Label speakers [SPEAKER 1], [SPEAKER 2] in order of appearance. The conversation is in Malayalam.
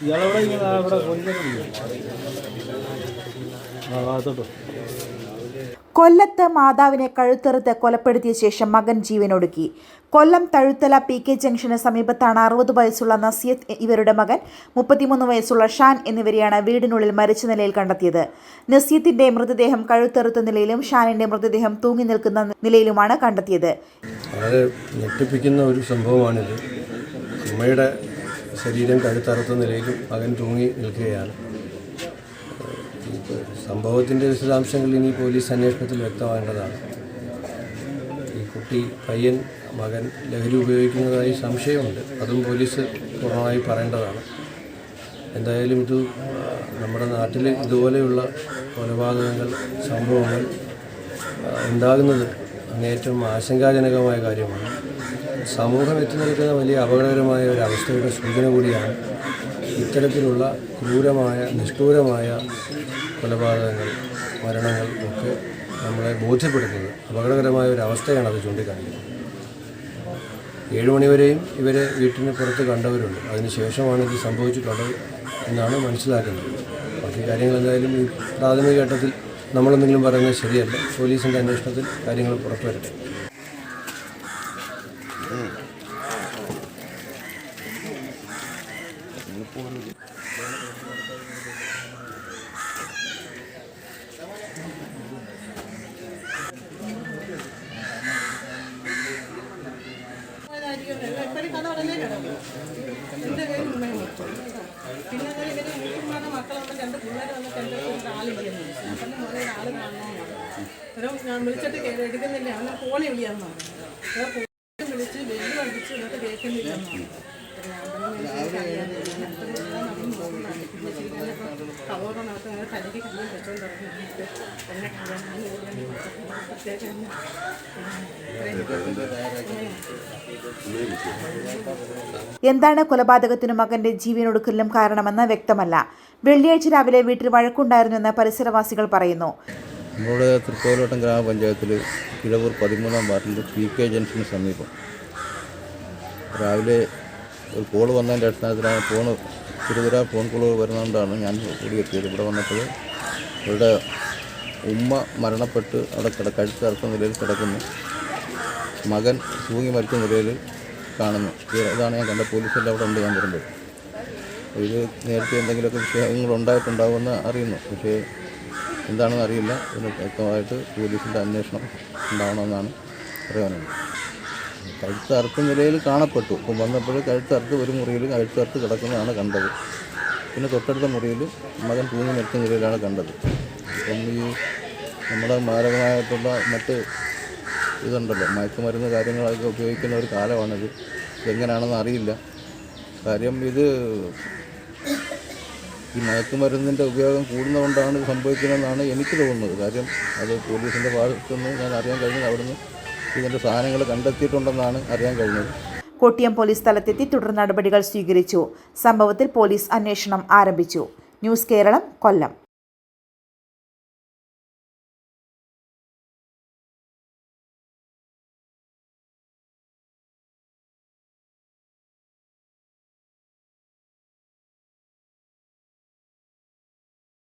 [SPEAKER 1] ഇയാളെവിടെ ഇങ്ങനെ അവിടെ കൊണ്ടുവന്നില്ല ആ ഭാഗത്തോട്ടോ
[SPEAKER 2] കൊല്ലത്ത് മാതാവിനെ കഴുത്തെറുത്ത് കൊലപ്പെടുത്തിയ ശേഷം മകൻ ജീവനൊടുക്കി. കൊല്ലം തഴുത്തല പി കെ ജംഗ്ഷന് സമീപത്താണ് അറുപത് വയസ്സുള്ള നസിയത്ത് ഇവരുടെ മകൻ മുപ്പത്തിമൂന്ന് വയസ്സുള്ള ഷാൻ എന്നിവരെയാണ് വീടിനുള്ളിൽ മരിച്ച നിലയിൽ കണ്ടെത്തിയത്. നസീത്തിന്റെ മൃതദേഹം കഴുത്തെറുത്ത നിലയിലും ഷാനിന്റെ മൃതദേഹം തൂങ്ങി നിൽക്കുന്ന നിലയിലുമാണ് കണ്ടെത്തിയത്.
[SPEAKER 3] വളരെ ഞെട്ടിപ്പിക്കുന്ന ഒരു സംഭവമാണിത്. അമ്മയുടെ ശരീരം കഴുത്തറുത്ത നിലയിലും മകൻ തൂങ്ങി നിൽക്കുകയാണ്. സംഭവത്തിന്റെ വിശദാംശങ്ങൾ ഇനി പോലീസ് അന്വേഷണത്തിൽ വ്യക്തമാകേണ്ടതാണ് ഈ കുട്ടി പയ്യൻ മകൻ ലഹരി ഉപയോഗിക്കുന്നതായി സംശയമുണ്ട്. അതും പോലീസ് പൂർണമായി പറയേണ്ടതാണ്. എന്തായാലും ഇത് നമ്മുടെ നാട്ടിൽ ഇതുപോലെയുള്ള കൊലപാതകങ്ങൾ സംഭവങ്ങൾ ഉണ്ടാകുന്നത് അങ്ങേറ്റവും ആശങ്കാജനകമായ കാര്യമാണ്. സമൂഹം എത്തി നിൽക്കുന്ന വലിയ അപകടകരമായ ഒരു അവസ്ഥയുടെ സൂചന കൂടിയാണ് ഇത്തരത്തിലുള്ള ക്രൂരമായ നിഷ്ഠൂരമായ കൊലപാതകങ്ങൾ മരണങ്ങൾ ഒക്കെ നമ്മളെ ബോധ്യപ്പെടുത്തുന്നത് അപകടകരമായ ഒരു അവസ്ഥയാണ് അത് ചൂണ്ടിക്കാണിക്കുന്നത്. ഏഴ് മണിവരെയും ഇവരെ വീട്ടിന് പുറത്ത് കണ്ടവരുണ്ട്. അതിനുശേഷമാണ് ഇത് സംഭവിച്ചിട്ടുള്ളത് എന്നാണ് മനസ്സിലാക്കുന്നത്. ബാക്കി കാര്യങ്ങൾ എന്തായാലും ഈ പ്രാഥമിക ഘട്ടത്തിൽ നമ്മളെന്തെങ്കിലും പറയുന്നത് ശരിയല്ല. പോലീസിന്റെ അന്വേഷണത്തിൽ കാര്യങ്ങൾ പുറത്തു വരട്ടെ
[SPEAKER 4] ഉമ്മയാണ് പിന്നെ രണ്ട് ഞാൻ വിളിച്ചിട്ട് എടുക്കുന്നില്ല. അവനെ ഫോണിൽ വിളിയാന്ന് പറഞ്ഞു വിളിച്ച് വെല്ലു അടിച്ച് എന്നിട്ട് കേൾക്കുന്നില്ലെന്ന്
[SPEAKER 2] എന്താണ് കൊലപാതകത്തിനു മകന്റെ ജീവനൊടുക്കലിനും കാരണമെന്ന് വ്യക്തമല്ല. വെള്ളിയാഴ്ച രാവിലെ വീട്ടിൽ വഴക്കുണ്ടായിരുന്നുവെന്ന് പരിസരവാസികൾ പറയുന്നു.
[SPEAKER 5] നമ്മുടെ തൃക്കോലോട്ടം ഗ്രാമപഞ്ചായത്തിൽ കിഴവൂർ പതിമൂന്നാം വാർഡിൽ പി കെ ജംഗ്ഷന് സമീപം. രാവിലെ ഒരു കോൾ വന്നതിന്റെ അടിസ്ഥാനത്തിലാണ് ഫോൺ ചെറുതര ഫോൺ കോളുകൾ വരുന്നതുകൊണ്ടാണ് ഞാൻ കൂടി എത്തിയത് ഇവിടെ വന്നപ്പോൾ ഇവിടെ ഉമ്മ മരണപ്പെട്ട് അവിടെ കിട കഴുത്തറുത്ത നിലയിൽ കിടക്കുന്നു. മകൻ തൂങ്ങി മരിച്ച നിലയിൽ കാണുന്നു. ഇതാണ് ഞാൻ കണ്ട പോലീസെല്ലാം അവിടെ ഉണ്ട് ഞാൻ വരുമ്പോൾ. ഇത് നേരത്തെ എന്തെങ്കിലുമൊക്കെ വിഷയങ്ങൾ ഉണ്ടായിട്ടുണ്ടാകുമെന്ന് അറിയുന്നു. പക്ഷേ എന്താണെന്ന് അറിയില്ല. ഇതിന് വ്യക്തമായിട്ട് പോലീസിന്റെ അന്വേഷണം ഉണ്ടാവണമെന്നാണ് പറയാനുള്ളത് കഴുത്തറുത്ത നിലയിൽ കാണപ്പെട്ടു. ഇപ്പം വന്നപ്പോൾ കഴുത്തറുത്ത് ഒരു മുറിയിൽ കഴുത്തറുത്ത് കിടക്കുന്നതാണ് കണ്ടത്. പിന്നെ തൊട്ടടുത്ത മുറിയിൽ മകൻ തൂങ്ങി നിർത്തുന്ന നിലയിലാണ് കണ്ടത്. അപ്പം ഈ നമ്മുടെ മാരകമായിട്ടുള്ള മറ്റ് ഇതുണ്ടല്ലോ മയക്കുമരുന്ന് കാര്യങ്ങളൊക്കെ ഉപയോഗിക്കുന്ന ഒരു കാലമാണിത്. എങ്ങനെയാണെന്ന് അറിയില്ല. കാര്യം ഇത് ഈ മയക്കുമരുന്നിന്റെ ഉപയോഗം കൂടുന്നതുകൊണ്ടാണ് ഇത് സംഭവിക്കുന്നതെന്നാണ് എനിക്ക് തോന്നുന്നത്. കാര്യം അത് പോലീസിന്റെ ഭാഗത്തുനിന്ന് ഞാൻ അറിയാൻ കഴിഞ്ഞത് അവിടുന്ന് ഇതിന്റെ സാധനങ്ങൾ കണ്ടെത്തിയിട്ടുണ്ടെന്നാണ് അറിയാൻ കഴിഞ്ഞത്.
[SPEAKER 2] കോട്ടയം പോലീസ് സ്ഥലത്തെത്തി തുടർ നടപടികൾ സ്വീകരിച്ചു. സംഭവത്തിൽ പോലീസ് അന്വേഷണം ആരംഭിച്ചു. ന്യൂസ് കേരളം കൊല്ലം.